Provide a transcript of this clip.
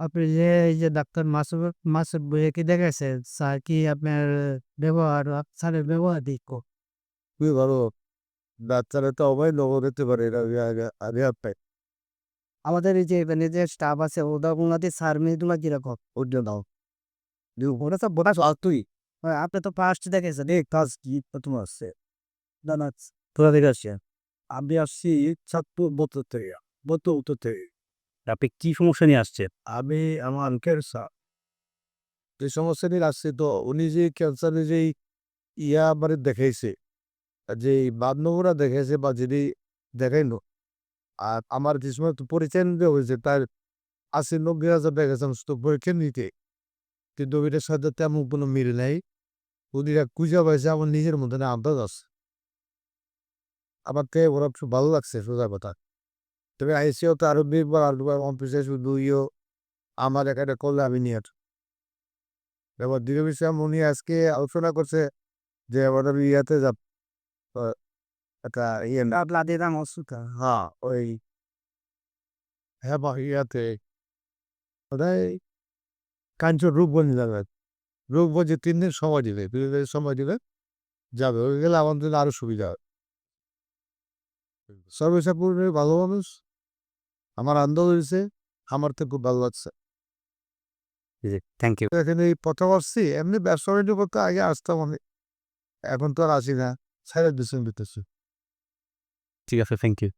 আপনি যে এই যে ডাক্তার মাসুদ মাসুদ বইয়ে কি দেখেছেন স্যার কি আপনার ব্যবহার স্যারের ব্যবহার দিক খুবই ভালো। বাচ্চারা তো অবাই নগদ হতে পারে এরা আগে আমাদের এই যে এখানে যে স্টাফ আছে ওদের ওনাতে স্যার মেয়েগুলো কীরকম ওটা দাও। ওরা সব আর তুই? হয়, আপনি তো ফার্স্ট দেখেছেন। এই কাজ কি প্রথম আসছে? না না তোরা দেখে আসছে আমি আসছি ছাত্র বছর থেকে বছর উত্তর থেকে। আপনি কি সমস্যা নিয়ে আসছেন? আমি, আমার ক্যান্সার যে সমস্যা নিয়ে আসছে তো উনি যে ক্যান্সারের যেই ইয়া মানে দেখাইছে যে বাদনগরা দেখাইছে বা যিনি দেখাইলো, আর আমার যে সময় পরিচয় হয়েছে তার আশি নব্বই হাজার টাকা সমস্ত পরীক্ষা নিতে, কিন্তু ওইটার সাথে তেমন কোনো মিল নেই। উনিরা খুঁজে পাইছে আমার নিজের মধ্যে আন্দাজ আছে। আমাকে ওরা ভালো লাগছে, সোজা কথা। তবে আইসিও তো আরও বিশবার আর দুবার অফিসে শুধু ইও আমার এখানে করলে আমি নিয়ে। এবার দীর্ঘ বিষয় উনি আজকে আলোচনা করছে যে এবার ইয়াতে যাব। একটা ইয়ে দাম অসুখ হ্যাঁ ওই হ্যাঁ বা ইয়াতে ওটাই কাঞ্চন রূপগঞ্জ যাবে। রূপগঞ্জে তিন দিন সময় দিবে তিন দিন সময় দিলে যাবে। ওই গেলে আমাদের আরও সুবিধা হবে সর্বেসাপুরের ভালো মানুষ। আমার আনন্দ হয়েছে আমার তো খুব ভালো লাগছে। থ্যাংক ইউ এখানে এই প্রথম আসছি এমনি ব্যবসা বাণিজ্য করতে আগে আসতাম আমি। এখন তো আর আসি না সাইড দিচ্ছেন দিতেছি। ঠিক আছে থ্যাংক ইউ